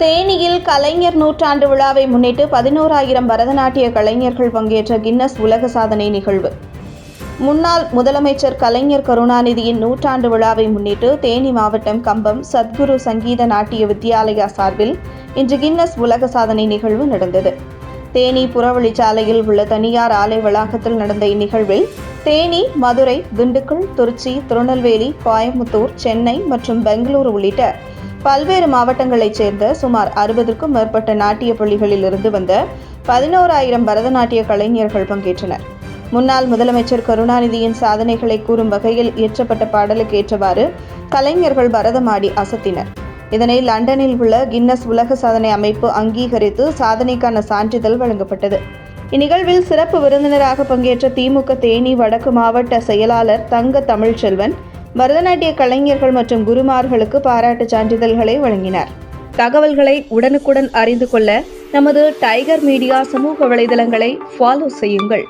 தேனியில் கலைஞர் நூற்றாண்டு விழாவை முன்னிட்டு பதினோராயிரம் பரதநாட்டிய கலைஞர்கள் பங்கேற்ற கின்னஸ் உலக சாதனை நிகழ்வு. முன்னாள் முதலமைச்சர் கலைஞர் கருணாநிதியின் நூற்றாண்டு விழாவை முன்னிட்டு தேனி மாவட்டம் கம்பம் சத்குரு சங்கீத நாட்டிய வித்யாலயா சார்பில் இன்று கின்னஸ் உலக சாதனை நிகழ்வு நடந்தது. தேனி புறவழிச்சாலையில் உள்ள தனியார் ஆலை வளாகத்தில் நடந்த இந்நிகழ்வில் தேனி மதுரை திண்டுக்கல் திருச்சி திருநெல்வேலி கோயம்புத்தூர் சென்னை மற்றும் பெங்களூரு உள்ளிட்ட பல்வேறு மாவட்டங்களைச் சேர்ந்த சுமார் அறுபதுக்கும் மேற்பட்ட நாட்டிய பள்ளிகளில் இருந்து வந்த பதினோராயிரம் பரதநாட்டிய கலைஞர்கள் பங்கேற்றனர். முன்னாள் முதலமைச்சர் கருணாநிதியின் சாதனைகளை கூறும் வகையில் இயற்றப்பட்ட பாடலுக்கு ஏற்றவாறு கலைஞர்கள் பரதமாடி அசத்தினர். இதனை லண்டனில் உள்ள கின்னஸ் உலக சாதனை அமைப்பு அங்கீகரித்து சாதனைக்கான சான்றிதழ் வழங்கப்பட்டது. இந்நிகழ்வில் சிறப்பு விருந்தினராக பங்கேற்ற திமுக தேனி வடக்கு மாவட்ட செயலாளர் தங்க தமிழ்ச்செல்வன் பரதநாட்டிய கலைஞர்கள் மற்றும் குருமார்களுக்கு பாராட்டுச் சான்றிதழ்களை வழங்கினார். தகவல்களை உடனுக்குடன் அறிந்து கொள்ள நமது டைகர் மீடியா சமூக வலைதளங்களை ஃபாலோ செய்யுங்கள்.